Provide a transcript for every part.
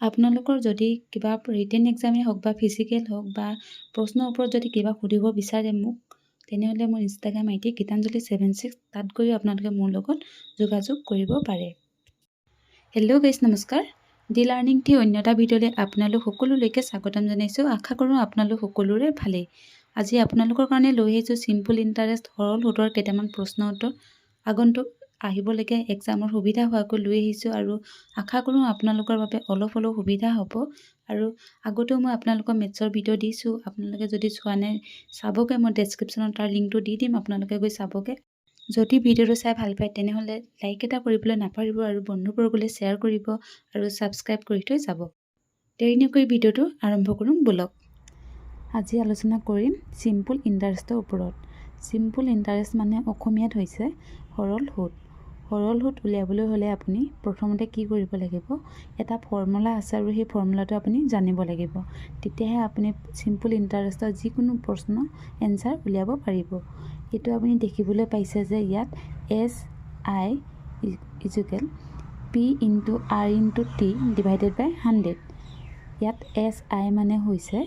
আপোনালোকৰ যদি কিবা ৰিটেন এক্সামেই হওক বা ফিজিকেল হওক বা প্ৰশ্নৰ ওপৰত যদি কিবা সুধিব বিচাৰে মোক তেনেহ'লে মোৰ Instagram I D Gitanjali seven six তাত গৈ আপোনালোকে মোৰ লগত যোগাযোগ কৰিব পাৰে। হেল্ল' গাইজ নমস্কাৰ। ডি লাৰ্ণিং টি অন্য এটা ভিডিঅ'লৈ আপোনালোক সকলোলৈকে স্বাগতম জনাইছোঁ। আশা কৰোঁ আপোনালোক সকলোৰে ভালেই। আজি আপোনালোকৰ কাৰণে লৈ আহিছোঁ চিম্পুল ইণ্টাৰেষ্ট সৰল সুতৰ কেইটামান প্ৰশ্ন উত্তৰ। আগন্তুক আহিবলগীয়া এক্সামৰ সুবিধা হোৱাকৈ লৈ আহিছোঁ আৰু আশা কৰোঁ আপোনালোকৰ বাবে অলপ হ'লেও সুবিধা হ'ব। আৰু আগতেও মই আপোনালোকৰ মেথছৰ ভিডিঅ' দিছোঁ। আপোনালোকে যদি চোৱা নাই চাবগৈ মই ডেছক্ৰিপশ্যনত তাৰ লিংকটো দি দিম আপোনালোকে গৈ চাবগৈ যদি ভিডিঅ'টো চাই ভাল পায় তেনেহ'লে লাইক এটা কৰিবলৈ নাপাহৰিব আৰু বন্ধুবৰ্গলৈ শ্বেয়াৰ কৰিব আৰু ছাবস্ক্ৰাইব কৰি থৈ যাব। দেৰি নকৰি ভিডিঅ'টো আৰম্ভ কৰোঁ ব'লক আজি আলোচনা কৰিম চিম্পুল ইণ্টাৰেষ্টৰ ওপৰত। চিম্পুল ইণ্টাৰেষ্ট মানে অসমীয়াত হৈছে সৰল সুত। সৰল সুত উলিয়াবলৈ হ'লে আপুনি প্ৰথমতে কি কৰিব লাগিব? এটা ফৰ্মুলা আছে আৰু সেই ফৰ্মুলাটো আপুনি জানিব লাগিব। তেতিয়াহে আপুনি চিম্পুল ইণ্টাৰেষ্টৰ যিকোনো প্ৰশ্ন এনচাৰ উলিয়াব পাৰিব। এইটো আপুনি দেখিবলৈ পাইছে যে ইয়াত S I equal P into R into T divided by hundred. ইয়াত এছ আই মানে হৈছে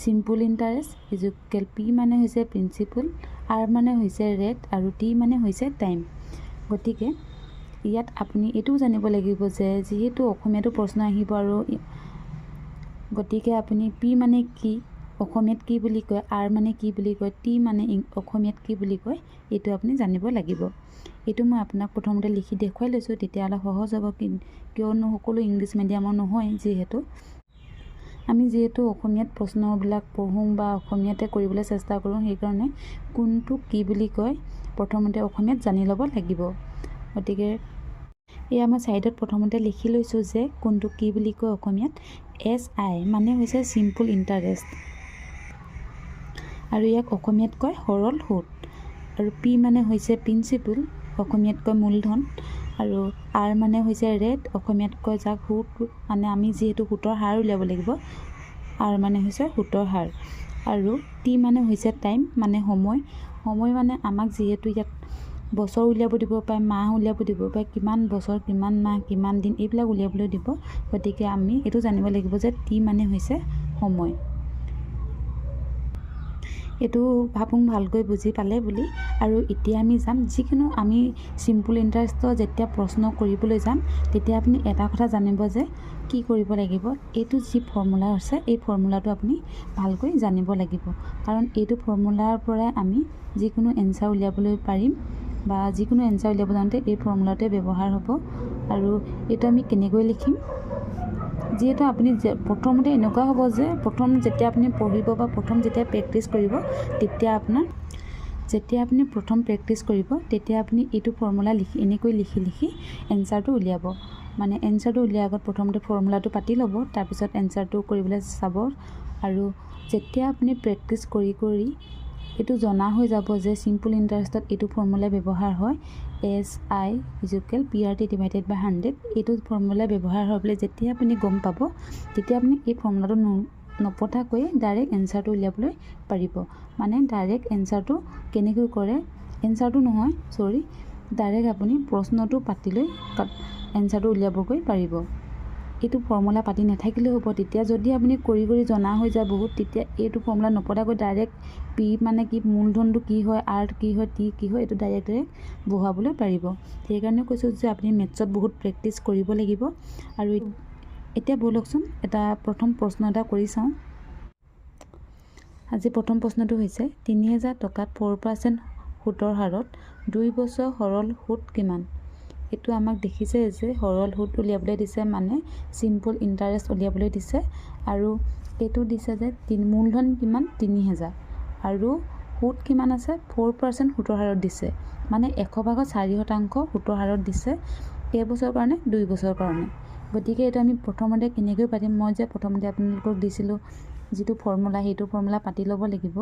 চিম্পুল ইণ্টাৰেষ্ট ইজুকেল পি মানে হৈছে প্ৰিন্সিপল আৰ মানে হৈছে ৰেট আৰু টি মানে হৈছে টাইম। গতিকে ইয়াত আপুনি এইটোও জানিব লাগিব যে যিহেতু অসমীয়াটো প্ৰশ্ন আহিব আৰু গতিকে আপুনি পি মানে কি অসমীয়াত কি বুলি কয় আৰ মানে কি বুলি কয় টি মানে অসমীয়াত কি বুলি কয় এইটো আপুনি জানিব লাগিব। এইটো মই আপোনাক প্ৰথমতে লিখি দেখুৱাই লৈছোঁ তেতিয়াহ'লে সহজ হ'ব কিয়নো সকলো ইংলিছ মিডিয়ামৰ নহয় যিহেতু। আমি যিহেতু অসমীয়াত প্ৰশ্নবিলাক পঢ়োঁ বা অসমীয়াতে কৰিবলৈ চেষ্টা কৰোঁ সেইকাৰণে কোনটো কি বুলি কয় প্ৰথমতে অসমীয়াত জানি ল'ব লাগিব। গতিকে এয়া মই ছাইডত প্ৰথমতে লিখি লৈছোঁ যে কোনটো কি বুলি কয় অসমীয়াত এছ আই মানে হৈছে চিম্পুল ইণ্টাৰেষ্ট আৰু ইয়াক অসমীয়াত কয় সৰল সুত। আৰু পি মানে হৈছে প্ৰিন্সিপল অসমীয়াত কয় মূলধন। আৰু আৰ মানে হৈছে ৰেট অসমীয়াত কয় যাক সুত মানে আমি যিহেতু সুতৰ হাৰ উলিয়াব লাগিব আৰ মানে হৈছে সুতৰ হাৰ। আৰু টি মানে হৈছে টাইম মানে সময়। সময় মানে আমাক যিহেতু ইয়াত বছৰ উলিয়াব দিব পাৰে মাহ উলিয়াব দিব পাৰে কিমান বছৰ কিমান মাহ কিমান দিন এইবিলাক উলিয়াবলৈ দিব। গতিকে আমি এইটো জানিব লাগিব যে টি মানে হৈছে সময়। এইটো ভাবোঁ ভালকৈ বুজি পালে বুলি। আৰু এতিয়া আমি যাম যিকোনো আমি চিম্পুল ইণ্টাৰেষ্টৰ যেতিয়া প্ৰশ্ন কৰিবলৈ যাম তেতিয়া আপুনি এটা কথা জানিব যে কি কৰিব লাগিব। এইটো যি ফৰ্মুলা আছে এই ফৰ্মুলাটো আপুনি ভালকৈ জানিব লাগিব। কাৰণ এইটো ফৰ্মুলাৰ পৰাই আমি যিকোনো এনচাৰ উলিয়াবলৈ পাৰিম। বা যিকোনো এনচাৰ উলিয়াব যাওঁতে এই ফৰ্মুলাটোৱে ব্যৱহাৰ হ'ব। আৰু এইটো আমি কেনেকৈ লিখিম? যিহেতু আপুনি প্ৰথমতে এনেকুৱা হ'ব যে প্ৰথম যেতিয়া আপুনি পঢ়িব বা প্ৰথম যেতিয়া প্ৰেক্টিছ কৰিব তেতিয়া আপোনাৰ যেতিয়া আপুনি প্ৰথম প্ৰেক্টিছ কৰিব তেতিয়া আপুনি এইটো ফৰ্মুলা লিখি এনেকৈ লিখি লিখি এনচাৰটো উলিয়াব। মানে এনচাৰটো উলিয়াৰ আগত প্ৰথমতে ফৰ্মুলাটো পাতি ল'ব তাৰপিছত এনচাৰটো কৰিবলৈ চাব। আৰু যেতিয়া আপুনি প্ৰেক্টিছ কৰি কৰি এইটো জনা হৈ যাব যে চিম্পুল ইণ্টাৰেষ্টত এইটো ফৰ্মুলা ব্যৱহাৰ হয় S I equal P R T divided by hundred এইটো ফৰ্মুলা ব্যৱহাৰ হয় বুলি যেতিয়া আপুনি গম পাব তেতিয়া আপুনি এই ফৰ্মুলাটো নপঠাকৈ ডাইৰেক্ট এনচাৰটো উলিয়াবলৈ পাৰিব। মানে ডাইৰেক্ট এনচাৰটো কেনেকৈ কৰে? এনচাৰটো নহয় চৰি ডাইৰেক্ট আপুনি প্ৰশ্নটো পাতি লৈ এনচাৰটো উলিয়াবগৈ পাৰিব। এইটো ফৰ্মুলা পাতি নাথাকিলেও হ'ব। তেতিয়া যদি আপুনি কৰি কৰি জনা হৈ যায় বহুত তেতিয়া এইটো ফৰ্মুলা নপতাকৈ ডাইৰেক্ট পি মানে কি মূলধনটো কি হয় আৰ কি হয় টি কি হয় এইটো ডাইৰেক্ট ডাইৰেক্ট বহুৱাবলৈ পাৰিব। সেইকাৰণে কৈছোঁ যে আপুনি মেথছত বহুত প্ৰেক্টিছ কৰিব লাগিব। আৰু এতিয়া ব'লকচোন এটা প্ৰথম প্ৰশ্ন এটা কৰি চাওঁ। আজি প্ৰথম প্ৰশ্নটো হৈছে তিনি হেজাৰ টকাত ফ'ৰ পাৰ্চেণ্ট সুতৰ হাৰত দুই বছৰ সৰল সুত কিমান? এইটো আমাক দেখিছে যে সৰল সুত উলিয়াবলৈ দিছে মানে চিম্পুল ইণ্টাৰেষ্ট উলিয়াবলৈ দিছে আৰু এইটো দিছে যে তিনি মূলধন কিমান? তিনি হেজাৰ। আৰু সুত কিমান আছে? ফ'ৰ পাৰ্চেণ্ট সুতৰ হাৰত দিছে। মানে এশ ভাগত চাৰি শতাংশ সুতৰ হাৰত দিছে। কেইবছৰৰ কাৰণে দুই বছৰৰ কাৰণে। গতিকে এইটো আমি প্ৰথমতে কেনেকৈ পাতিম? মই যে প্ৰথমতে আপোনালোকক দিছিলোঁ যিটো ফৰ্মুলা সেইটো ফৰ্মুলা পাতি ল'ব লাগিব।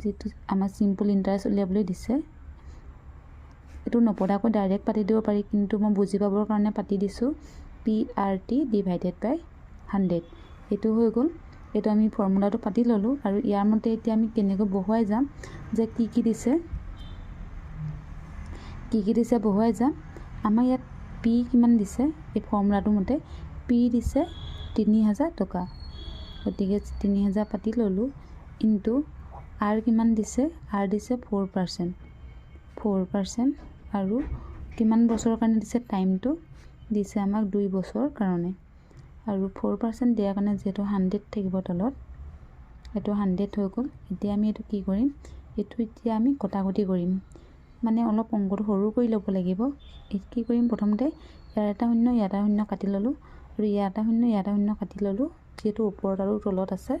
যিটো আমাৰ চিম্পুল ইণ্টাৰেষ্ট উলিয়াবলৈ দিছে। এইটো নপতাকৈ ডাইৰেক্ট পাতি দিব পাৰি কিন্তু মই বুজি পাবৰ কাৰণে পাতি দিছোঁ। P R T divided by hundred এইটো হৈ গ'ল। এইটো আমি ফৰ্মুলাটো পাতি ল'লোঁ আৰু ইয়াৰ মতে এতিয়া আমি কেনেকৈ বহুৱাই যাম যে কি কি দিছে? কি কি দিছে বহুৱাই যাম। আমাৰ ইয়াত পি কিমান দিছে? এই ফৰ্মুলাটোৰ মতে পি দিছে তিনি হাজাৰ টকা। গতিকে তিনি হাজাৰ পাতি ল'লোঁ। ইনটু আৰ কিমান দিছে? আৰ দিছে ফ'ৰ পাৰ্চেণ্ট ফ'ৰ পাৰ্চেণ্ট আৰু কিমান বছৰৰ কাৰণে দিছে টাইমটো দিছে আমাক দুই বছৰৰ কাৰণে। আৰু ফ'ৰ পাৰ্চেণ্ট দিয়াৰ কাৰণে যিহেতু হাণ্ড্ৰেড থাকিব তলত এইটো হাণ্ড্ৰেড হৈ গ'ল। এতিয়া আমি এইটো কি কৰিম? এইটো এতিয়া আমি কটাকটি কৰিম। মানে অলপ অংকটো সৰু কৰি ল'ব লাগিব। কি কৰিম প্ৰথমতে? ইয়াৰ এটা শূন্য ইয়াৰ এটা শূন্য কাটি ল'লোঁ। আৰু ইয়াৰ এটা শূন্য ইয়াৰ এটা শূন্য কাটি ল'লোঁ। যিহেতু ওপৰত আৰু তলত আছে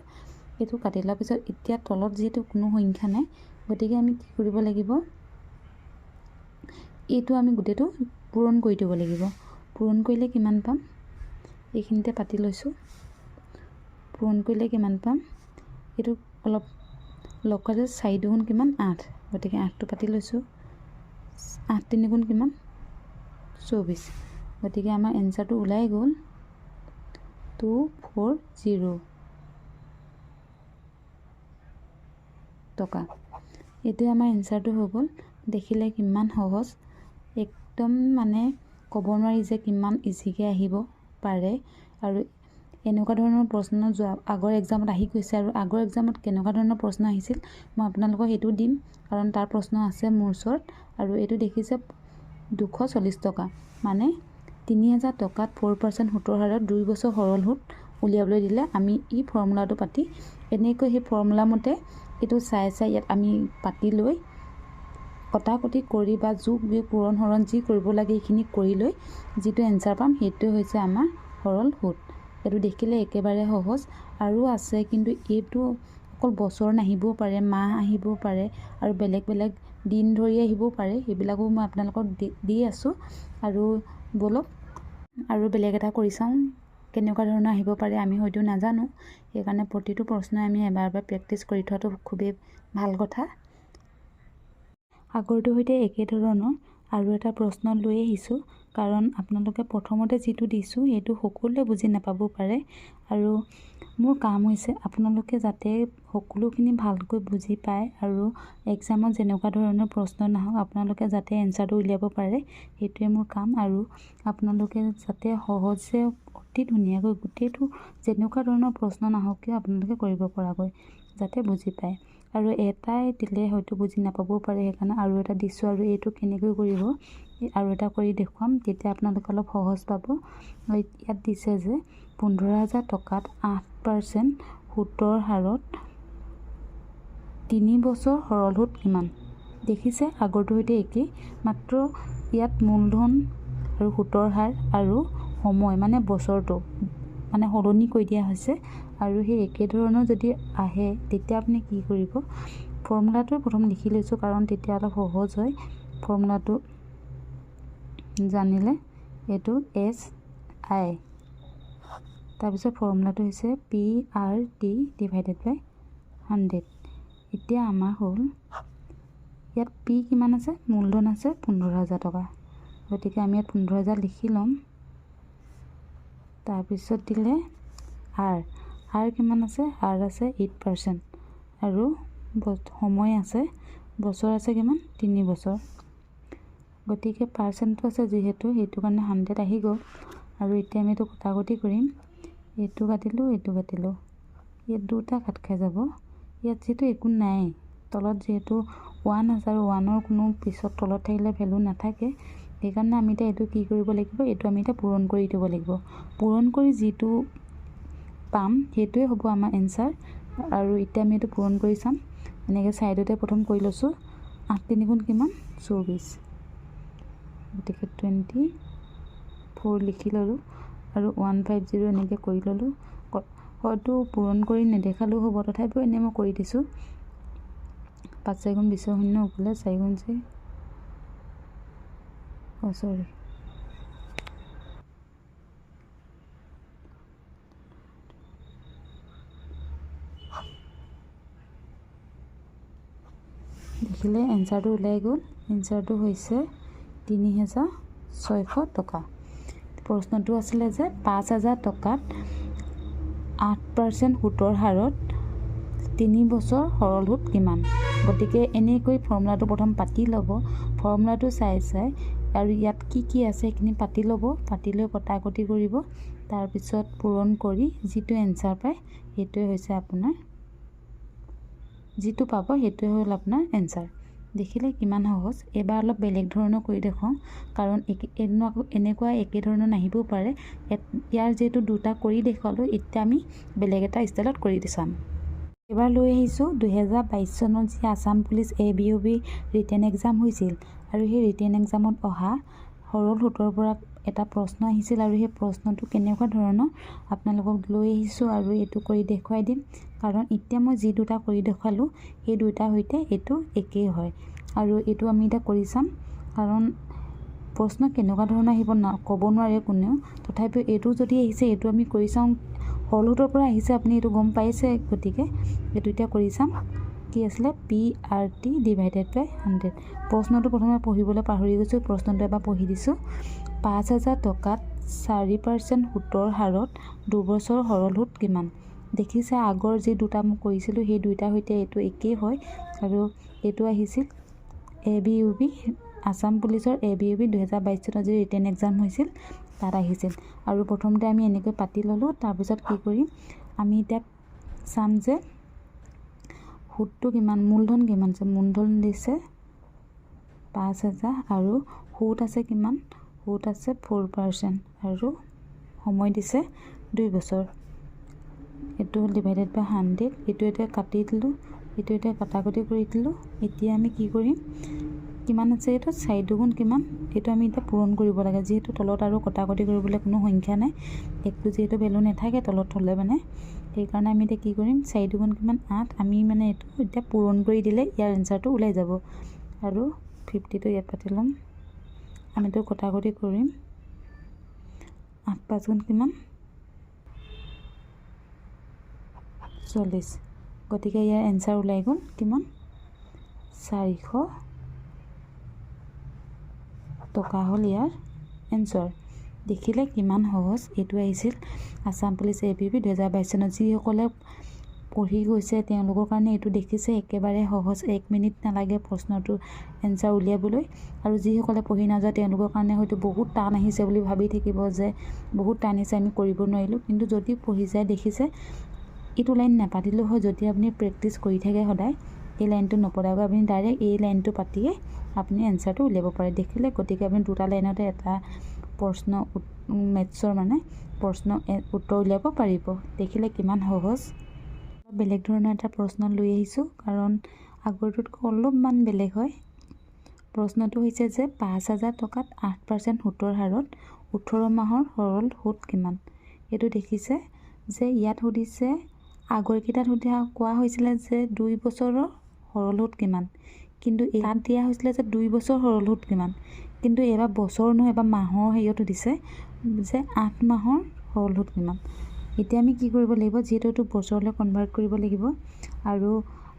এইটো কাটি লোৱাৰ পিছত এতিয়া তলত যিহেতু কোনো সংখ্যা নাই গতিকে আমি কি কৰিব লাগিব? এইটো আমি গোটেইটো পূৰণ কৰি দিব লাগিব। পূৰণ কৰিলে কিমান পাম? এইখিনিতে পাতি লৈছোঁ। পূৰণ কৰিলে কিমান পাম? এইটো অলপ লগতে চাৰি দুগুণ কিমান? আঠ। গতিকে আঠটো পাতি লৈছোঁ। আঠ তিনি গুণ কিমান? চৌবিছ। গতিকে আমাৰ এনচাৰটো ওলাই গ'ল। টু ফ'ৰ জিৰ' টকা। এতিয়া আমাৰ এনচাৰটো হৈ গ'ল। দেখিলে কিমান সহজ। একদম মানে ক'ব নোৱাৰি যে কিমান ইজিকৈ আহিব পাৰে। আৰু এনেকুৱা ধৰণৰ প্ৰশ্ন যোৱা আগৰ এক্সামত আহি গৈছে আৰু আগৰ এক্সামত কেনেকুৱা ধৰণৰ প্ৰশ্ন আহিছিল মই আপোনালোকক সেইটো দিম। কাৰণ তাৰ প্ৰশ্ন আছে মোৰ ওচৰত আৰু এইটো দেখিছে দুশ চল্লিছ টকা। মানে তিনি হাজাৰ টকাত ফ'ৰ পাৰ্চেণ্ট সুতৰ হাৰত দুই বছৰ সৰল সুত উলিয়াবলৈ দিলে আমি ই ফৰ্মুলাটো পাতি এনেকৈ সেই ফৰ্মুলা মতে এইটো চাই চাই ইয়াত আমি পাতি লৈ কটাকটি কৰি বা যোগ বিয়োগ পূৰণ হৰণ যি কৰিব লাগে এইখিনি কৰি লৈ যিটো এনচাৰ পাম সেইটোৱে হৈছে আমাৰ সৰল সুত। এইটো দেখিলে একেবাৰে সহজ আৰু আছে কিন্তু এইটো অকল বছৰ নাহিবও পাৰে মাহ আহিবও পাৰে আৰু বেলেগ বেলেগ দিন ধৰি আহিবও পাৰে সেইবিলাকো মই আপোনালোকক দি আছোঁ আৰু ব'লক। আৰু বেলেগ এটা কৰি চাওঁ কেনেকুৱা ধৰণৰ আহিব পাৰে আমি হয়তো নাজানো সেইকাৰণে প্ৰতিটো প্ৰশ্নই আমি এবাৰ এবাৰ প্ৰেক্টিচ কৰি থোৱাটো খুবেই ভাল কথা। আগৰটোৰ সৈতে একেধৰণৰ আৰু এটা প্ৰশ্ন লৈ আহিছোঁ। কাৰণ আপোনালোকে প্ৰথমতে যিটো দিছোঁ সেইটো সকলোৱে বুজি নাপাবও পাৰে। আৰু মোৰ কাম হৈছে আপোনালোকে যাতে সকলোখিনি ভালকৈ বুজি পায় আৰু এক্সামত যেনেকুৱা ধৰণৰ প্ৰশ্ন নাহক আপোনালোকে যাতে এনচাৰটো উলিয়াব পাৰে সেইটোৱে মোৰ কাম। আৰু আপোনালোকে যাতে সহজে অতি ধুনীয়াকৈ গোটেইটো যেনেকুৱা ধৰণৰ প্ৰশ্ন নাহক কিয় আপোনালোকে কৰিব পৰাকৈ যাতে বুজি পায়। আৰু এটাই দিলে হয়তো বুজি নাপাবও পাৰে সেইকাৰণে আৰু এটা দিছোঁ আৰু এইটো কেনেকৈ কৰিব আৰু এটা কৰি দেখুৱাম তেতিয়া আপোনালোকে অলপ সহজ পাব। ইয়াত দিছে যে পোন্ধৰ হাজাৰ টকাত আঠ পাৰ্চেণ্ট সুতৰ হাৰত তিনি বছৰ সৰল সুত কিমান? দেখিছে আগৰটোৰ সৈতে একেই। মাত্ৰ ইয়াত মূলধন আৰু সুতৰ হাৰ আৰু সময় মানে বছৰটো মানে সলনি কৰি দিয়া হৈছে। আৰু সেই একেধৰণৰ যদি আহে তেতিয়া আপুনি কি কৰিব? ফৰ্মুলাটো প্ৰথম লিখি লৈছোঁ কাৰণ তেতিয়া অলপ সহজ হয়। ফৰ্মুলাটো জানিলে এইটো এছ আই। তাৰপিছত ফৰ্মুলাটো হৈছে P R T divided by hundred. এতিয়া আমাৰ হ'ল ইয়াত পি কিমান আছে? মূলধন আছে পোন্ধৰ হাজাৰ টকা। গতিকে আমি ইয়াত পোন্ধৰ হাজাৰ লিখি ল'ম। তাৰপিছত দিলে আৰ। আৰ কিমান আছে? আৰ আছে এইট পাৰ্চেণ্ট আৰু সময় আছে। বছৰ আছে কিমান? তিনি বছৰ। গতিকে পাৰ্চেণ্টটো আছে যিহেতু সেইটো কাৰণে হাণ্ড্ৰেড আহি গ'ল। আৰু এতিয়া আমি এইটো কটাকটি কৰিম। এইটো কাটিলোঁ এইটো কাটিলোঁ। ইয়াত দুটা কাট খাই যাব। ইয়াত যিহেতু একো নাই। তলত যিহেতু ওৱান আছে আৰু ওৱানৰ কোনো পিছত তলত থাকিলে ভেলু নাথাকে। সেইকাৰণে আমি এতিয়া এইটো কি কৰিব লাগিব এইটো আমি এতিয়া পূৰণ কৰি দিব লাগিব। পূৰণ কৰি যিটো পাম সেইটোৱে হ'ব আমাৰ এনচাৰ আৰু এতিয়া আমি এইটো পূৰণ কৰি চাম। এনেকৈ ছাইডতে প্ৰথম কৰি লৈছোঁ। আঠ তিনি গুণ কিমান? চৌবিছ। গতিকে টুৱেণ্টি ফ'ৰ লিখি ল'লোঁ। আৰু ওৱান ফাইভ জিৰ' এনেকৈ কৰি ল'লোঁ। হয়তো পূৰণ কৰি নেদেখালেও হ'ব তথাপিও এনেই মই কৰি দিছোঁ। পাঁচ চাৰি গুণ বিছৰ শূন্য ওপৰলৈ চাৰি গুণ চাৰি। অঁ চৰি দেখিলে এনচাৰটো ওলাই গ'ল। এনচাৰটো হৈছে তিনি হেজাৰ ছয়শ টকা। প্ৰশ্নটো আছিলে যে পাঁচ হাজাৰ টকাত আঠ পাৰ্চেণ্ট সুতৰ হাৰত তিনি বছৰ সৰল সুত কিমান? গতিকে এনেকৈ ফৰ্মুলাটো প্ৰথম পাতি ল'ব। ফৰ্মুলাটো চাই চাই আৰু ইয়াত কি কি আছে সেইখিনি পাতি ল'ব পাতি লৈ কটাকটি কৰিব। তাৰপিছত পূৰণ কৰি যিটো এনচাৰ পায় সেইটোৱে হৈছে আপোনাৰ। যিটো পাব সেইটোৱে হ'ল আপোনাৰ এনচাৰ দেখিলে কিমান সহজ। এইবাৰ অলপ বেলেগ ধৰণৰ কৰি দেখুৱাওঁ কাৰণ একে এনেকুৱা একে ধৰণৰ নাহিবও পাৰে। ইয়াৰ যিহেতু দুটা কৰি দেখুৱালোঁ এতিয়া আমি বেলেগ এটা ষ্টাইলত কৰি চাম। এইবাৰ লৈ আহিছোঁ। দুহেজাৰ বাইছ চনত যি Assam police A B U B written exam হৈছিল আৰু সেই ৰিটেন এক্সামত অহা সৰল সোঁতৰ পৰা এটা প্ৰশ্ন আহিছিল আৰু সেই প্ৰশ্নটো কেনেকুৱা ধৰণৰ আপোনালোকক লৈ আহিছোঁ আৰু এইটো কৰি দেখুৱাই দিম। কাৰণ এতিয়া মই যি দুটা কৰি দেখুৱালোঁ সেই দুটাৰ সৈতে এইটো একেই হয়। আৰু এইটো আমি এতিয়া কৰি চাম। কাৰণ প্ৰশ্ন কেনেকুৱা ধৰণৰ আহিব না ক'ব নোৱাৰে কোনেও। তথাপিও এইটো যদি আহিছে এইটো আমি কৰি চাওঁ। সৰল সোঁতৰ পৰা আহিছে আপুনি এইটো গম পাইছে গতিকে এইটো এতিয়া কৰি চাম। কি আছিলে? P R T divided by hundred প্ৰশ্নটো প্ৰথমে পঢ়িবলৈ পাহৰি গৈছোঁ প্ৰশ্নটো এবাৰ পঢ়ি দিছোঁ। পাঁচ হাজাৰ টকাত চাৰি পাৰ্চেণ্ট সুতৰ হাৰত দুবছৰ সৰল সুত কিমান? দেখিছে আগৰ যি দুটা মই কৰিছিলোঁ সেই দুইটাৰ সৈতে এইটো একেই হয়। আৰু এইটো আহিছিল A B U B Assam পুলিচৰ এ বি ইউ বি দুহেজাৰ বাইছ চনত যি ৰিটেন এক্সাম হৈছিল তাত আহিছিল। আৰু প্ৰথমতে আমি এনেকৈ পাতি ল'লোঁ তাৰপিছত কি কৰিম? আমি এতিয়া চাম যে সুতটো কিমান, মূলধন কিমান? আছে মূলধন দিছে পাঁচ হাজাৰ আৰু সুত আছে কিমান? সুত আছে ফ'ৰ পাৰ্চেণ্ট আৰু সময় দিছে দুই বছৰ। এইটো হ'ল ডিভাইডেড বাই হাণ্ড্ৰেড এইটো এতিয়া কাটি দিলোঁ, এইটো এতিয়া কটাকটি কৰি দিলোঁ। এতিয়া আমি কি কৰিম? কিমান আছে এইটো? চাৰি দুগুণ কিমান? এইটো আমি এতিয়া পূৰণ কৰিব লাগে। যিহেতু তলত আৰু কটাকটি কৰিবলৈ কোনো সংখ্যা নাই, একটো যিহেতু ভেলু নাথাকে তলত থ'লে মানে। সেইকাৰণে আমি এতিয়া কি কৰিম চাৰি দুগুণ কিমান আঠ আমি মানে এইটো এতিয়া পূৰণ কৰি দিলে ইয়াৰ এনচাৰটো ওলাই যাব। আৰু ফিফটিটো ইয়াত পাতি ল'ম। আমিতো কটাকটি কৰিম। আঠ পাঁচ গুণ কিমান? চল্লিছ। গতিকে ইয়াৰ এনচাৰ ওলাই গ'ল। কিমান? চাৰিশ টকা হ'ল ইয়াৰ এনচাৰ দেখিলে কিমান সহজ? এইটো আহিছিল Assam police A P B দুহেজাৰ বাইছ চনত। যিসকলে পঢ়ি গৈছে তেওঁলোকৰ কাৰণে এইটো দেখিছে একেবাৰে সহজ। এক মিনিট নালাগে প্ৰশ্নটো এনচাৰ উলিয়াবলৈ। আৰু যিসকলে পঢ়ি নাযায় তেওঁলোকৰ কাৰণে হয়তো বহুত টান আহিছে বুলি ভাবি থাকিব যে বহুত টান আহিছে আমি কৰিব নোৱাৰিলোঁ। কিন্তু যদি পঢ়ি যায় দেখিছে এইটো লাইন নাপাতিলেও হয়। যদি আপুনি প্ৰেক্টিচ কৰি থাকে সদায় এই লাইনটো নপতাকৈ আপুনি ডাইৰেক্ট এই লাইনটো পাতিয়ে আপুনি এনচাৰটো উলিয়াব পাৰে। দেখিলে গতিকে আপুনি দুটা লাইনতে এটা প্ৰশ্ন মেথছৰ মানে প্ৰশ্ন উত্তৰ উলিয়াব পাৰিব। দেখিলে কিমান সহজ? বেলেগ ধৰণৰ এটা প্ৰশ্ন লৈ আহিছোঁ কাৰণ আগৰটোতকৈ অলপমান বেলেগ হয়। প্ৰশ্নটো হৈছে যে পাঁচ হাজাৰ টকাত আঠ পাৰ্চেণ্ট সুতৰ হাৰত ওঠৰ মাহৰ সৰল সুত কিমান? এইটো দেখিছে যে ইয়াত সুধিছে আগৰকেইটাত সোধা কোৱা হৈছিলে যে দুই বছৰৰ সৰল সুত কিমান? কিন্তু তাত দিয়া হৈছিলে যে দুই বছৰ সৰল সুত কিমান? কিন্তু এইবাৰ বছৰ নহয় এবাৰ মাহৰ হেৰিয়ত সুধিছে যে আঠ মাহৰ সৰল সুত কিমান। এতিয়া আমি কি কৰিব লাগিব যিহেতু এইটো বছৰলৈ কনভাৰ্ট কৰিব লাগিব আৰু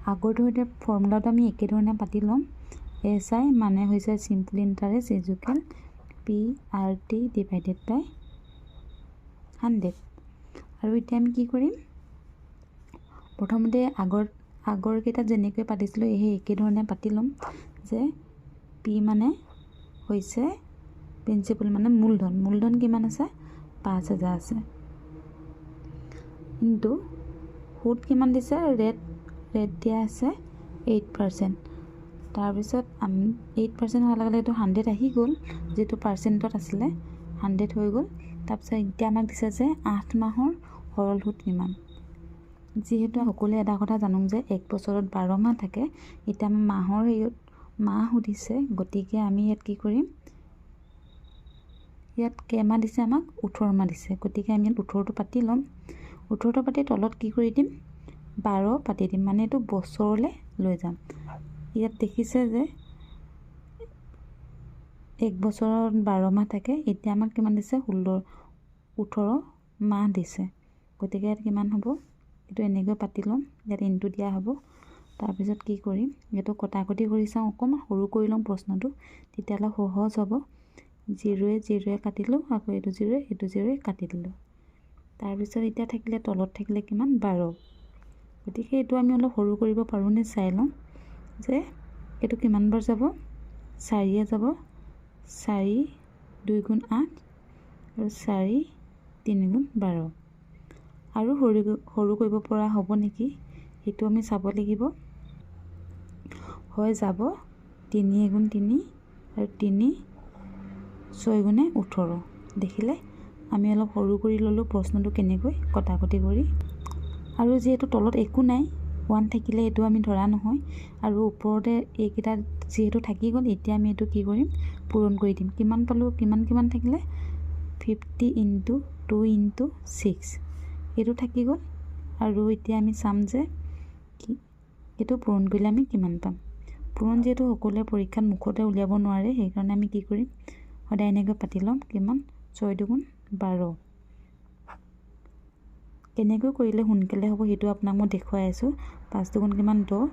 আগৰটো সৈতে ফৰ্মুলাটো আমি একেধৰণে পাতি ল'ম। এছ আই মানে হৈছে simple interest equal P R T divided by hundred আৰু এতিয়া আমি কি কৰিম? প্ৰথমতে আগৰ আগৰকেইটাত যেনেকৈ পাতিছিলোঁ সেই একেধৰণে পাতি ল'ম যে পি মানে হৈছে প্ৰিন্সিপাল মানে মূলধন। মূলধন কিমান আছে? পাঁচ হাজাৰ আছে। কিন্তু সুত কিমান দিছে? ৰেট ৰেট দিয়া আছে এইট পাৰ্চেণ্ট তাৰপিছত আমি এইট পাৰ্চেণ্ট হোৱাৰ লগে লগে এইটো হাণ্ড্ৰেড আহি গ'ল যিটো পাৰ্চেণ্টত আছিলে হাণ্ড্ৰেড হৈ গ'ল। তাৰপিছত এতিয়া আমাক দিছে যে আঠ মাহৰ সৰল সুত কিমান। যিহেতু সকলোৱে এটা কথা জানো যে এক বছৰত বাৰ মাহ থাকে এতিয়া মাহৰ হেৰিত মাহ সুধিছে গতিকে আমি ইয়াত কি কৰিম? ইয়াত কেইমাহ দিছে আমাক? ওঠৰ মাহ দিছে। গতিকে আমি ইয়াত ওঠৰটো পাতি ল'ম। ওঠৰটো পাতি তলত কি কৰি দিম? বাৰ পাতি দিম। মানে এইটো বছৰলৈ লৈ যাম। ইয়াত দেখিছে যে এক বছৰত বাৰ মাহ থাকে। এতিয়া আমাক কিমান দিছে? ষোল্ল ওঠৰ মাহ দিছে। গতিকে ইয়াত কিমান হ'ব? এইটো এনেকৈ পাতি ল'ম। ইয়াত ইনটো দিয়া হ'ব। তাৰপিছত কি কৰিম? এইটো কটাকটি কৰি চাওঁ অকণমান সৰু কৰি ল'ম প্ৰশ্নটো তেতিয়াহ'লে সহজ হ'ব। জিৰ'য়ে জিৰ'য়ে কাটিলোঁ আকৌ এইটো জিৰ'য়ে এইটো জিৰ'য়ে কাটি দিলোঁ। তাৰপিছত এতিয়া থাকিলে তলত থাকিলে কিমান? বাৰ। গতিকে এইটো আমি অলপ সৰু কৰিব পাৰোঁনে চাই লওঁ যে এইটো কিমানবাৰ যাব? চাৰিয়ে যাব। চাৰি দুই গুণ আঠ আৰু চাৰি তিনিগুণ বাৰ। আৰু সৰু সৰু কৰিব পৰা হ'ব নেকি? সেইটো আমি চাব লাগিব। হয় যাব তিনি এগুণ তিনি আৰু তিনি ছয় গুণে ওঠৰ। দেখিলে আমি অলপ সৰু কৰি ল'লোঁ প্ৰশ্নটো কেনেকৈ কটাকটি কৰি। আৰু যিহেতু তলত একো নাই ওৱান থাকিলে এইটো আমি ধৰা নহয়। আৰু ওপৰতে এইকেইটা যিহেতু থাকি গ'ল এতিয়া আমি এইটো কি কৰিম পূৰণ কৰি দিম। কিমান পালোঁ কিমান কিমান থাকিলে? Fifty into two into six. এইটো থাকি গ'ল। আৰু এতিয়া আমি চাম যে কি এইটো পূৰণ কৰিলে আমি কিমান পাম। পূৰণ যিহেতু সকলোৱে পৰীক্ষাত মুখতে উলিয়াব নোৱাৰে সেইকাৰণে আমি কি কৰিম? সদায় এনেকৈ পাতি ল'ম কিমান? ছয় দুগুণ বাৰ। কেনেকৈ কৰিলে সোনকালে হ'ব সেইটো আপোনাক মই দেখুৱাই আছোঁ। পাঁচ দুগুণ কিমান? দহ।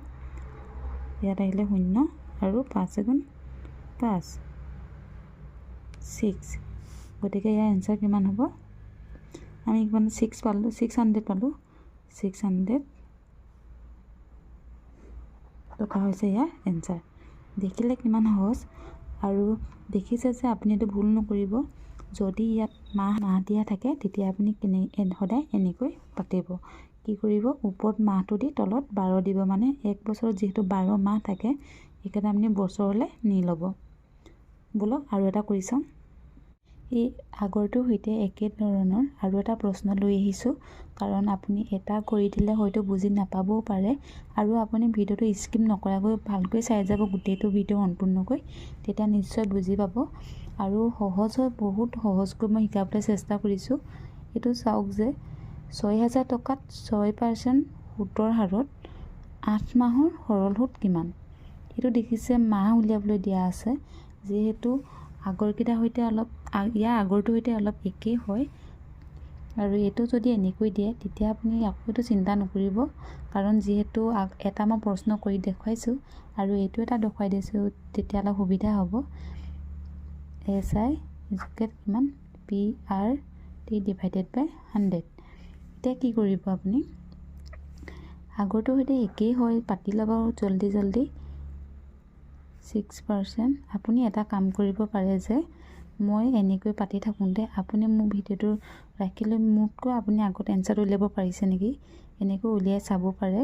ইয়াত আহিলে শূন্য আৰু পাঁচ এগুণ পাঁচ। ছিক্স। গতিকে ইয়াৰ এনচাৰ কিমান হ'ব? আমি কিমান? ছিক্স পালোঁ ছিক্স হাণ্ড্ৰেড পালোঁ। ছিক্স হাণ্ড্ৰেড টকা হৈছে ইয়াৰ এনচাৰ দেখিলে কিমান সহজ। আৰু দেখিছে যে আপুনি এইটো ভুল নকৰিব। যদি ইয়াত মাহ মাহ দিয়া থাকে তেতিয়া আপুনি কেনে সদায় এনেকৈ পাতিব। কি কৰিব? ওপৰত মাহটো দি তলত বাৰ দিব। মানে এক বছৰত যিহেতু বাৰ মাহ থাকে সেইকাৰণে আপুনি বছৰলৈ নি ল'ব। বোলক আৰু এটা কৰি চাওঁ এই আগৰটোৰ সৈতে একে ধৰণৰ আৰু এটা প্ৰশ্ন লৈ আহিছোঁ। কাৰণ আপুনি এটা কৰি দিলে হয়তো বুজি নাপাবও পাৰে আৰু আপুনি ভিডিঅ'টো স্কিপ নকৰাকৈ ভালকৈ চাই যাব গোটেইটো ভিডিঅ' সম্পূৰ্ণকৈ তেতিয়া নিশ্চয় বুজি পাব। আৰু সহজ হয় বহুত সহজকৈ মই শিকাবলৈ চেষ্টা কৰিছোঁ। এইটো চাওক যে ছয় হাজাৰ টকাত ছয় পাৰ্চেণ্ট সুতৰ হাৰত আঠ মাহৰ সৰল সুত কিমান? এইটো দেখিছে মাহ উলিয়াবলৈ দিয়া আছে। যিহেতু আগৰকেইটাৰ সৈতে অলপ ইয়াৰ আগৰটোৰ সৈতে অলপ একেই হয়। আৰু এইটো যদি এনেকৈ দিয়ে তেতিয়া আপুনি আকৌ এইটো চিন্তা নকৰিব। কাৰণ যিহেতু এটা মই প্ৰশ্ন কৰি দেখুৱাইছোঁ আৰু এইটো এটা দেখুৱাই দিছোঁ তেতিয়া অলপ সুবিধা হ'ব। এছ আই ইজুকেট কিমান? P R T divided by hundred এতিয়া কি কৰিব আপুনি? আগৰটোৰ সৈতে একেই হয় পাতি ল'ব জল্দি জল্দি। ছিক্স পাৰ্চেণ্ট আপুনি এটা কাম কৰিব পাৰে যে মই এনেকৈ পাতি থাকোঁতে আপুনি মোৰ ভিডিঅ'টো ৰাখি লৈ মোতকৈ আপুনি আগত এনচাৰটো উলিয়াব পাৰিছে নেকি? এনেকৈ উলিয়াই চাব পাৰে।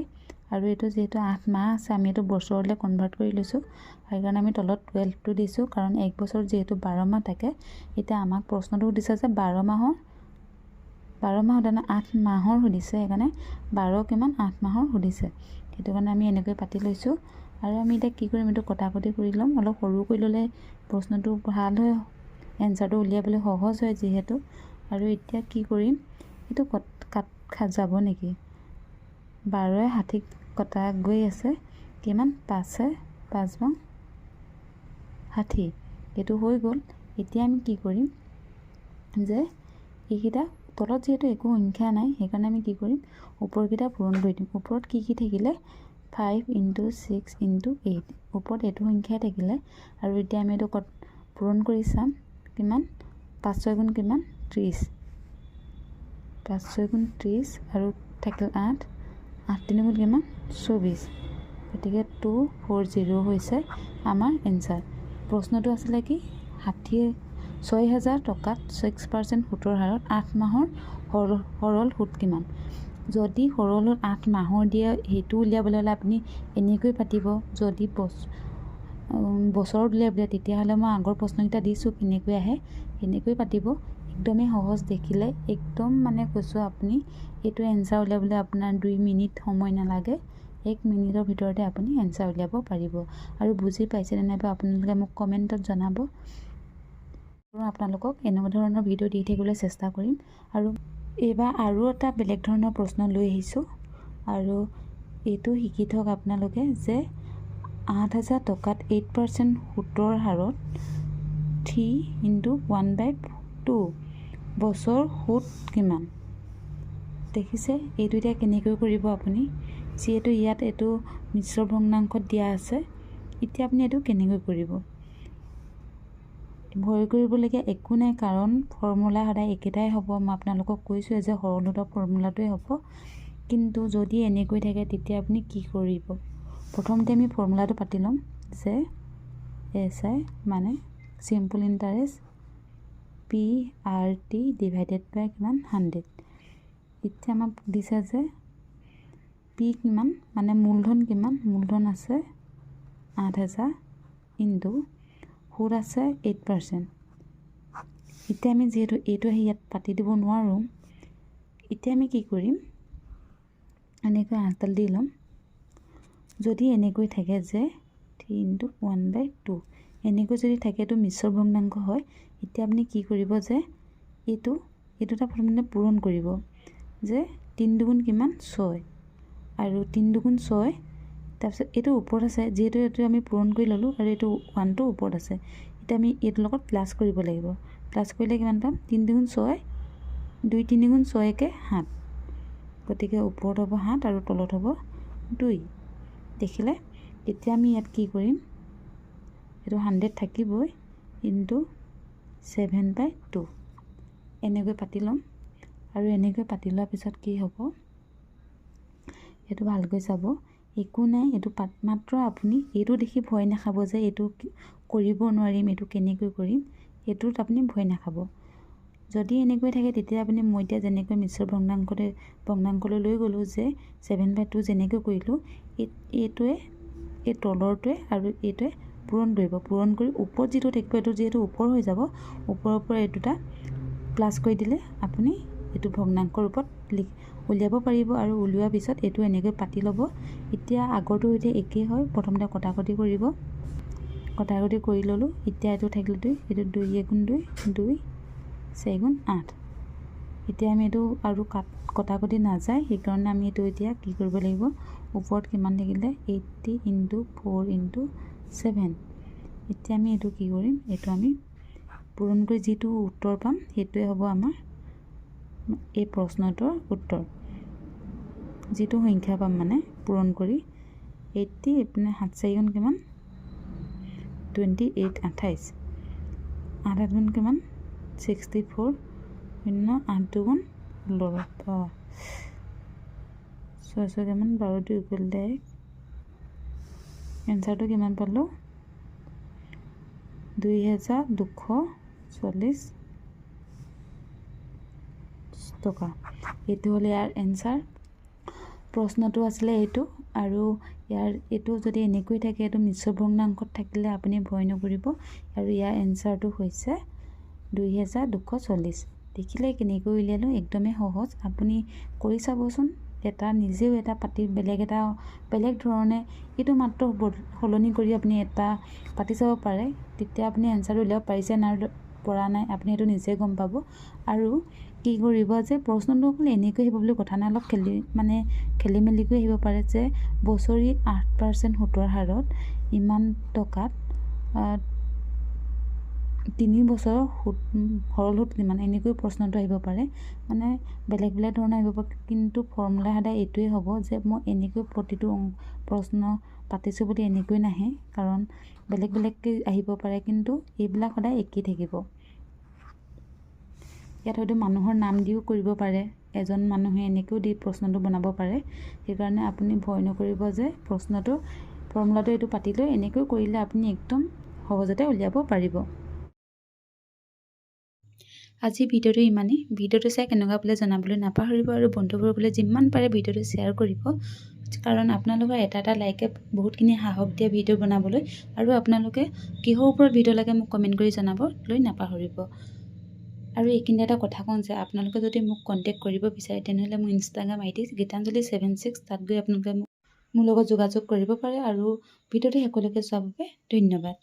আৰু এইটো যিহেতু আঠ মাহ আছে আমি এইটো বছৰলৈ কনভাৰ্ট কৰি লৈছোঁ। সেইকাৰণে আমি তলত টুৱেলভটো দিছোঁ কাৰণ এক বছৰত যিহেতু বাৰ মাহ থাকে। এতিয়া আমাক প্ৰশ্নটো সুধিছে যে বাৰ মাহৰ বাৰ মাহ সুধা নাই আঠ মাহৰ সুধিছে। সেইকাৰণে বাৰ কিমান আঠ মাহৰ সুধিছে। সেইটো কাৰণে আমি এনেকৈ পাতি লৈছোঁ। আৰু আমি এতিয়া কি কৰিম এইটো কটাকটি কৰি ল'ম। অলপ সৰু কৰি ল'লে প্ৰশ্নটো ভাল হয় এনচাৰটো উলিয়াবলৈ সহজ হয় যিহেতু। আৰু এতিয়া কি কৰিম এইটো কট কাট যাব নেকি? বাৰই ষাঠি কটা গৈ আছে। কিমান? পাঁচে পাঁচ বাং ষাঠি। এইটো হৈ গ'ল। এতিয়া আমি কি কৰিম যে এইকেইটা তলত যিহেতু একো সংখ্যা নাই সেইকাৰণে আমি কি কৰিম ওপৰকেইটা পূৰণ কৰি দিম। ওপৰত কি কি থাকিলে five into six into eight ওপৰত এইটো সংখ্যাই থাকিলে আৰু এতিয়া আমি এইটো পূৰণ কৰি চাম কিমান? পাঁচ ছয় গুণ কিমান? ত্ৰিছ। পাঁচ ছয় গুণ ত্ৰিছ আৰু থাকিল আঠ। আঠ তিনি গুণ কিমান? চৌবিছ। গতিকে টু ফ'ৰ জিৰ' হৈছে আমাৰ এনচাৰ প্ৰশ্নটো আছিলে কি? ষাঠি ছয় হাজাৰ টকাত ছিক্স পাৰ্চেণ্ট সুতৰ হাৰত আঠ মাহৰ সৰ সৰল সুত কিমান? যদি সৰল সুত আঠ মাহৰ দিয়ে সেইটো উলিয়াবলৈ হ'লে আপুনি এনেকৈ পাতিব যদি বছ বছৰত উলিয়াবলৈ তেতিয়াহ'লে মই আগৰ প্ৰশ্নকেইটা দিছোঁ কেনেকৈ আহে সেনেকৈ পাতিব। একদমেই সহজ দেখিলে একদম মানে কৈছোঁ আপুনি এইটো এনচাৰ উলিয়াবলৈ আপোনাৰ দুই মিনিট সময় নালাগে এক মিনিটৰ ভিতৰতে আপুনি এনচাৰ উলিয়াব পাৰিব। আৰু বুজি পাইছে নে নাইবা আপোনালোকে মোক কমেণ্টত জনাব। আপোনালোকক এনেকুৱা ধৰণৰ ভিডিঅ' দি থাকিবলৈ চেষ্টা কৰিম। আৰু এইবাৰ আৰু এটা বেলেগ ধৰণৰ প্ৰশ্ন লৈ আহিছোঁ। আৰু এইটো শিকি থওক আপোনালোকে যে আঠ হাজাৰ টকাত এইট পাৰ্চেণ্ট সুতৰ হাৰত three into one by two বছৰ সুত কিমান? দেখিছে এইটো এতিয়া কেনেকৈ কৰিব আপুনি? যিহেতু ইয়াত এইটো মিশ্ৰ ভগ্নাংশত দিয়া আছে এতিয়া আপুনি এইটো কেনেকৈ কৰিব? ভয় কৰিবলগীয়া একো নাই কাৰণ ফৰ্মুলা সদায় একেটাই হ'ব। মই আপোনালোকক কৈছোঁৱে যে সৰলতাৰ ফৰ্মুলাটোৱে হ'ব। কিন্তু যদি এনেকৈ থাকে তেতিয়া আপুনি কি কৰিব? প্ৰথমতে আমি ফৰ্মুলাটো পাতি ল'ম যে এছ আই মানে simple interest P R T divided by কিমান? হাণ্ড্ৰেড এতিয়া আমাক দিছে যে পি কিমান? মানে মূলধন কিমান? মূলধন আছে আঠ হেজাৰ ইনটু সুদ আছে এইট পাৰ্চেণ্ট এতিয়া আমি যিহেতু এইটো আহি ইয়াত পাতি দিব নোৱাৰোঁ এতিয়া আমি কি কৰিম? এনেকৈ আঠডাল দি ল'ম। যদি এনেকৈ থাকে যে three into one by two এনেকৈ যদি থাকে এইটো মিশ্ৰ ভগ্নাংশ হয় এতিয়া আপুনি কি কৰিব যে এইটো এইটো এটা প্ৰথমতে পূৰণ কৰিব যে তিনি দুগুণ কিমান ছয়। আৰু তিনি দুগুণ ছয় তাৰপিছত এইটো ওপৰত আছে যিহেতু এইটো আমি পূৰণ কৰি ল'লোঁ আৰু এইটো ওৱানটো ওপৰত আছে। এতিয়া আমি এইটোৰ লগত প্লাছ কৰিব লাগিব। প্লাছ কৰিলে কিমান পাম? তিনি দুগুণ ছয় দুই তিনি গুণ ছয় একে সাত। গতিকে ওপৰত হ'ব সাত আৰু তলত হ'ব দুই। দেখিলে? এতিয়া আমি ইয়াত কি কৰিম? এইটো হাণ্ড্ৰেড থাকিবই ইনটু ছেভেন বাই টু এনেকৈ পাতি ল'ম। আৰু এনেকৈ পাতি লোৱাৰ পিছত কি হ'ব? এইটো ভালকৈ চাব। একো নাই এইটো মাত্ৰ আপুনি এইটো দেখি ভয় নাখাব যে এইটো কৰিব নোৱাৰিম এইটো কেনেকৈ কৰিম এইটোত আপুনি ভয় নাখাব। যদি এনেকৈ থাকে তেতিয়া আপুনি মই এতিয়া যেনেকৈ মিশ্ৰ ভগ্নাংশতে ভগ্নাংশলৈ লৈ গ'লোঁ যে ছেভেন বাই টু যেনেকৈ কৰিলোঁ এই এইটোৱে এই তলৰটোৱে আৰু এইটোৱে পূৰণ কৰিব। পূৰণ কৰি ওপৰত যিটো থাকিব এইটো যিহেতু ওপৰ হৈ যাব ওপৰৰ পৰা এই দুটা প্লাছ কৰি দিলে আপুনি এইটো ভগ্নাংশৰ ৰূপত লিখ উলিয়াব পাৰিব আৰু উলিওৱাৰ পিছত এইটো এনেকৈ পাতি ল'ব। এতিয়া আগৰটো সৈতে একেই হয় প্ৰথমতে কটাকটি কৰিব। কটাকটি কৰি ল'লোঁ। এতিয়া এইটো থাকিলে দুই এইটো দুই এগুণ দুই দুই চাৰিগুণ আঠ। এতিয়া আমি এইটো আৰু কাট কটাকটি নাযায় সেইকাৰণে আমি এইটো এতিয়া কি কৰিব লাগিব? ওপৰত কিমান থাকিলে? Eighty into four into seven. এতিয়া আমি এইটো কি কৰিম? এইটো আমি পূৰণ কৰি যিটো উত্তৰ পাম সেইটোৱে হ'ব আমাৰ এই প্ৰশ্নটোৰ উত্তৰ। যিটো সংখ্যা পাম মানে পূৰণ কৰি এইটটি এইপিনে সাত চাৰিগুণ কিমান? টুৱেণ্টি এইট আঠাইছ। আঠ আঠ গুণ কিমান? ছিক্সটি ফ'ৰ শূন্য আঠ দুগুণ ষোল্ল। ছয় ছয় কিমান? বাৰ দুই ইকুৱেল ডাইৰেক্ট এনচাৰটো কিমান পালোঁ? দুই হেজাৰ দুশ চল্লিছ। টকা এইটো হ'ল ইয়াৰ এনচাৰ প্ৰশ্নটো আছিলে এইটো আৰু ইয়াৰ এইটো যদি এনেকৈ থাকে এইটো মিশ্ৰ ভগ্নাংশত থাকিলে আপুনি ভয় নকৰিব। আৰু ইয়াৰ এনচাৰটো হৈছে দুই হেজাৰ দুশ চল্লিছ। দেখিলে কেনেকৈ উলিয়ালোঁ? একদমেই সহজ। আপুনি কৰি চাবচোন। এটা নিজেও এটা পাতি বেলেগ এটা বেলেগ ধৰণে এইটো মাত্ৰ সলনি কৰি আপুনি এটা পাতি চাব পাৰে। তেতিয়া আপুনি এনচাৰটো উলিয়াব পাৰিছে নাই পৰা নাই আপুনি সেইটো নিজে গম পাব। আৰু কি কৰিব যে প্ৰশ্নটো অকল এনেকৈ আহিব বুলি কথা নাই অলপ খেলি মানে খেলি মেলিকৈ আহিব পাৰে যে বছৰি আঠ পাৰ্চেণ্ট সুতৰ হাৰত ইমান টকাত তিনি বছৰৰ সুত সৰল সুত কিমান এনেকৈ প্ৰশ্নটো আহিব পাৰে। মানে বেলেগ বেলেগ ধৰণৰ আহিব পাৰে কিন্তু ফৰ্মুলা সদায় এইটোৱে হ'ব যে মই এনেকৈ প্ৰতিটো প্ৰশ্ন পাতিছোঁ বুলি এনেকৈ নাহে কাৰণ বেলেগ বেলেগকৈ আহিব পাৰে কিন্তু এইবিলাক সদায় একেই থাকিব। ইয়াত হয়তো মানুহৰ নাম দিও কৰিব পাৰে। এজন মানুহে এনেকৈও দি প্ৰশ্নটো বনাব পাৰে। সেইকাৰণে আপুনি ভয় নকৰিব যে প্ৰশ্নটো ফৰ্মুলাটো এইটো পাতি লৈ এনেকৈ কৰিলে আপুনি একদম সহজতে উলিয়াব পাৰিব। আজি ভিডিঅ'টো ইমানেই। ভিডিঅ'টো চাই কেনেকুৱা বোলে জনাবলৈ নাপাহৰিব আৰু বন্ধুবোৰ বোলে যিমান পাৰে ভিডিঅ'টো শ্বেয়াৰ কৰিব। কাৰণ আপোনালোকৰ এটা এটা লাইকে বহুতখিনি সাহস দিয়ে ভিডিঅ' বনাবলৈ আৰু আপোনালোকে কিহৰ ওপৰত ভিডিঅ' লাগে মোক কমেণ্ট কৰি জনাবলৈ নাপাহৰিব। আৰু এইখিনি এটা কথা কওঁ যে আপোনালোকে যদি মোক কণ্টেক্ট কৰিব বিচাৰে তেনেহ'লে মোৰ Instagram I D Gitanjali seven six তাত গৈ আপোনালোকে মোক মোৰ লগত যোগাযোগ কৰিব পাৰে আৰু ভিডিঅ'টো শেষলৈকে চোৱাৰ বাবে ধন্যবাদ।